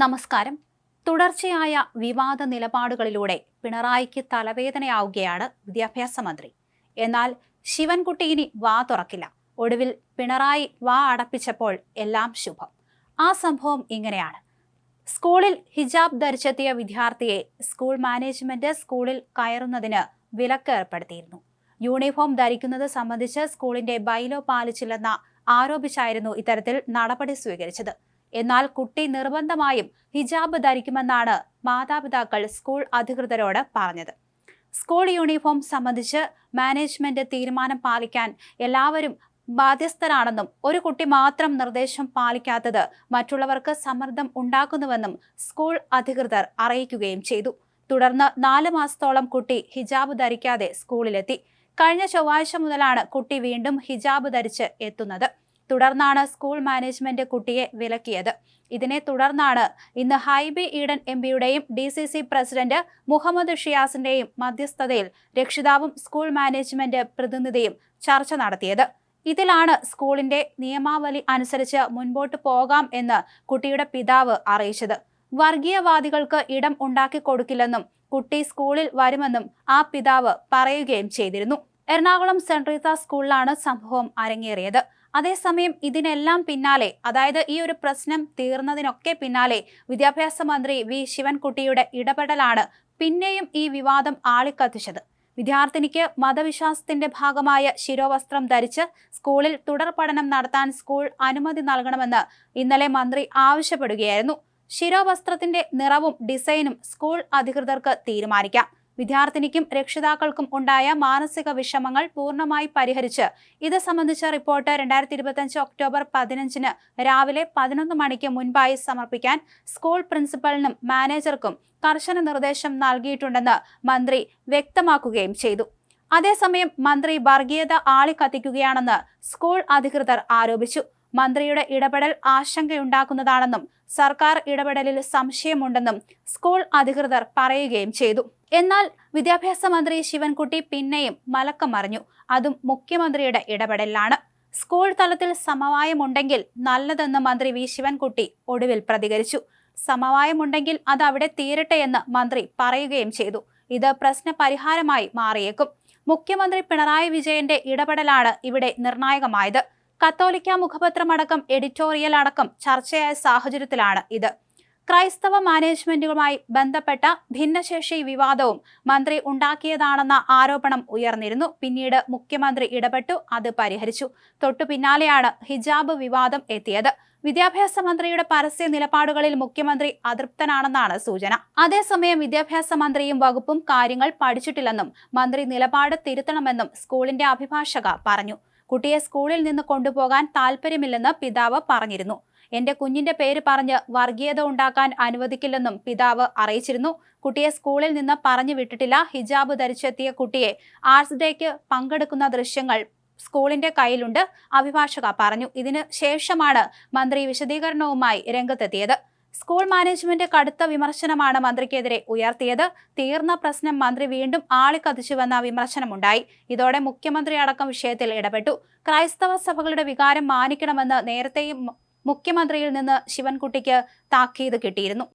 നമസ്കാരം. തുടർച്ചയായ വിവാദ നിലപാടുകളിലൂടെ പിണറായിക്ക് തലവേദനയാവുകയാണ് വിദ്യാഭ്യാസ മന്ത്രി. എന്നാൽ ശിവൻകുട്ടി ഇനി വാ തുറക്കില്ല. ഒടുവിൽ പിണറായി വാ അടപ്പിച്ചപ്പോൾ എല്ലാം ശുഭം. ആ സംഭവം ഇങ്ങനെയാണ്. സ്കൂളിൽ ഹിജാബ് ധരിച്ചെത്തിയ വിദ്യാർത്ഥിയെ സ്കൂൾ മാനേജ്മെന്റ് സ്കൂളിൽ കയറുന്നതിന് വിലക്ക് ഏർപ്പെടുത്തിയിരുന്നു. യൂണിഫോം ധരിക്കുന്നത് സംബന്ധിച്ച് സ്കൂളിന്റെ ബൈലോ പാലിച്ചില്ലെന്ന ആരോപിച്ചായിരുന്നു ഇത്തരത്തിൽ നടപടി സ്വീകരിച്ചത്. എന്നാൽ കുട്ടി നിർബന്ധമായും ഹിജാബ് ധരിക്കുമെന്നാണ് മാതാപിതാക്കൾ സ്കൂൾ അധികൃതരോട് പറഞ്ഞത്. സ്കൂൾ യൂണിഫോം സംബന്ധിച്ച് മാനേജ്മെന്റ് തീരുമാനം പാലിക്കാൻ എല്ലാവരും ബാധ്യസ്ഥരാണെന്നും ഒരു കുട്ടി മാത്രം നിർദ്ദേശം പാലിക്കാത്തത് മറ്റുള്ളവർക്ക് സമ്മർദ്ദം ഉണ്ടാക്കുന്നുവെന്നും സ്കൂൾ അധികൃതർ അറിയിക്കുകയും ചെയ്തു. തുടർന്ന് നാല് മാസത്തോളം കുട്ടി ഹിജാബ് ധരിക്കാതെ സ്കൂളിലെത്തി. കഴിഞ്ഞ ചൊവ്വാഴ്ച മുതലാണ് കുട്ടി വീണ്ടും ഹിജാബ് ധരിച്ച് എത്തുന്നത്. തുടർന്നാണ് സ്കൂൾ മാനേജ്മെന്റ് കുട്ടിയെ വിലക്കിയത്. ഇതിനെ തുടർന്നാണ് ഇന്ന് ഹൈബി ഈഡൻ എം പിയുടെയും D C C president Muhammad ഷിയാസിന്റെയും മധ്യസ്ഥതയിൽ രക്ഷിതാവും സ്കൂൾ മാനേജ്മെന്റ് പ്രതിനിധിയും ചർച്ച നടത്തിയത്. ഇതിലാണ് സ്കൂളിന്റെ നിയമാവലി അനുസരിച്ച് മുൻപോട്ട് പോകാം എന്ന് കുട്ടിയുടെ പിതാവ് അറിയിച്ചത്. വർഗീയവാദികൾക്ക് ഇടം ഉണ്ടാക്കി കൊടുക്കില്ലെന്നും കുട്ടി സ്കൂളിൽ വരുമെന്നും ആ പിതാവ് പറയുകയും ചെയ്തിരുന്നു. എറണാകുളം സെൻട്രീസ സ്കൂളിലാണ് സംഭവം അരങ്ങേറിയത്. അതേസമയം ഇതിനെല്ലാം പിന്നാലെ അതായത് ഈ ഒരു പ്രശ്നം തീർന്നതിനൊക്കെ പിന്നാലെ വിദ്യാഭ്യാസ മന്ത്രി വി. ശിവൻകുട്ടിയുടെ ഇടപെടലാണ് പിന്നെയും ഈ വിവാദം ആളിക്കത്തിച്ചത്. വിദ്യാർത്ഥിനിക്ക് മതവിശ്വാസത്തിന്റെ ഭാഗമായ ശിരോവസ്ത്രം ധരിച്ച് സ്കൂളിൽ തുടർ പഠനം നടത്താൻ സ്കൂൾ അനുമതി നൽകണമെന്ന് ഇന്നലെ മന്ത്രി ആവശ്യപ്പെടുകയായിരുന്നു. ശിരോവസ്ത്രത്തിന്റെ നിറവും ഡിസൈനും സ്കൂൾ അധികൃതർക്ക് തീരുമാനിക്കാം. വിദ്യാർത്ഥിനിക്കും രക്ഷിതാക്കൾക്കും ഉണ്ടായ മാനസിക വിഷമങ്ങൾ പൂർണമായി പരിഹരിച്ച് ഇത് സംബന്ധിച്ച റിപ്പോർട്ട് രണ്ടായിരത്തി ഇരുപത്തിയഞ്ച് ഒക്ടോബർ പതിനഞ്ചിന് രാവിലെ പതിനൊന്ന് മണിക്ക് മുൻപായി സമർപ്പിക്കാൻ സ്കൂൾ പ്രിൻസിപ്പലിനും മാനേജർക്കും കർശന നിർദ്ദേശം നൽകിയിട്ടുണ്ടെന്ന് മന്ത്രി വ്യക്തമാക്കുകയും ചെയ്തു. അതേസമയം മന്ത്രി വർഗീയത ആളിക്കത്തിക്കുകയാണെന്ന് സ്കൂൾ അധികൃതർ ആരോപിച്ചു. മന്ത്രിയുടെ ഇടപെടൽ ആശങ്കയുണ്ടാക്കുന്നതാണെന്നും സർക്കാർ ഇടപെടലിൽ സംശയമുണ്ടെന്നും സ്കൂൾ അധികൃതർ പറയുകയും ചെയ്തു. എന്നാൽ വിദ്യാഭ്യാസ മന്ത്രി ശിവൻകുട്ടി പിന്നെയും മലക്കം മറിഞ്ഞു. അതും മുഖ്യമന്ത്രിയുടെ ഇടപെടലിലാണ്. സ്കൂൾ തലത്തിൽ സമവായമുണ്ടെങ്കിൽ നല്ലതെന്ന് മന്ത്രി വി. ശിവൻകുട്ടി ഒടുവിൽ പ്രതികരിച്ചു. സമവായമുണ്ടെങ്കിൽ അത് അവിടെ തീരട്ടെ എന്ന് മന്ത്രി പറയുകയും ചെയ്തു. ഇത് പ്രശ്ന പരിഹാരമായി മാറിയേക്കും. മുഖ്യമന്ത്രി പിണറായി വിജയന്റെ ഇടപെടലാണ് ഇവിടെ നിർണായകമായത്. കത്തോലിക്ക മുഖപത്രമടക്കം എഡിറ്റോറിയൽ അടക്കം ചർച്ചയായ സാഹചര്യത്തിലാണ് ഇത്. ക്രൈസ്തവ മാനേജ്മെന്റുകളുമായി ബന്ധപ്പെട്ട ഭിന്നശേഷി വിവാദവും മന്ത്രി ഉണ്ടാക്കിയതാണെന്ന ആരോപണം ഉയർന്നിരുന്നു. പിന്നീട് മുഖ്യമന്ത്രി ഇടപെട്ടു അത് പരിഹരിച്ചു. തൊട്ടു പിന്നാലെയാണ് ഹിജാബ് വിവാദം എത്തിയത്. വിദ്യാഭ്യാസ മന്ത്രിയുടെ പരസ്യ നിലപാടുകളിൽ മുഖ്യമന്ത്രി അതൃപ്തനാണെന്നാണ് സൂചന. അതേസമയം വിദ്യാഭ്യാസ മന്ത്രിയും വകുപ്പും കാര്യങ്ങൾ പഠിച്ചിട്ടില്ലെന്നും മന്ത്രി നിലപാട് തിരുത്തണമെന്നും സ്കൂളിന്റെ അഭിഭാഷക പറഞ്ഞു. കുട്ടിയെ സ്കൂളിൽ നിന്ന് കൊണ്ടുപോകാൻ താല്പര്യമില്ലെന്ന് പിതാവ് പറഞ്ഞിരുന്നു. എന്റെ കുഞ്ഞിന്റെ പേര് പറഞ്ഞ് വർഗീയത ഉണ്ടാക്കാൻ അനുവദിക്കില്ലെന്നും പിതാവ് അറിയിച്ചിരുന്നു. കുട്ടിയെ സ്കൂളിൽ നിന്ന് പറഞ്ഞു വിട്ടിട്ടില്ല. ഹിജാബ് ധരിച്ചെത്തിയ കുട്ടിയെ ആർട്സ് ഡേക്ക് പങ്കെടുക്കുന്ന ദൃശ്യങ്ങൾ സ്കൂളിന്റെ കയ്യിലുണ്ട് അഭിഭാഷക പറഞ്ഞു. ഇതിന് ശേഷമാണ് മന്ത്രി വിശദീകരണവുമായി രംഗത്തെത്തിയത്. സ്കൂൾ മാനേജ്മെന്റ് കടുത്ത വിമർശനമാണ് മന്ത്രിക്കെതിരെ ഉയർത്തിയത്. തീർന്ന പ്രശ്നം മന്ത്രി വീണ്ടും ആളിക്കതിച്ചുവെന്ന വിമർശനമുണ്ടായി. ഇതോടെ മുഖ്യമന്ത്രി അടക്കം വിഷയത്തിൽ ഇടപെട്ടു. ക്രൈസ്തവ സഭകളുടെ വികാരം മാനിക്കണമെന്ന് നേരത്തെയും മുഖ്യമന്ത്രിയിൽ നിന്ന് ശിവൻകുട്ടിക്ക് താക്കീത് കിട്ടിയിരുന്നു.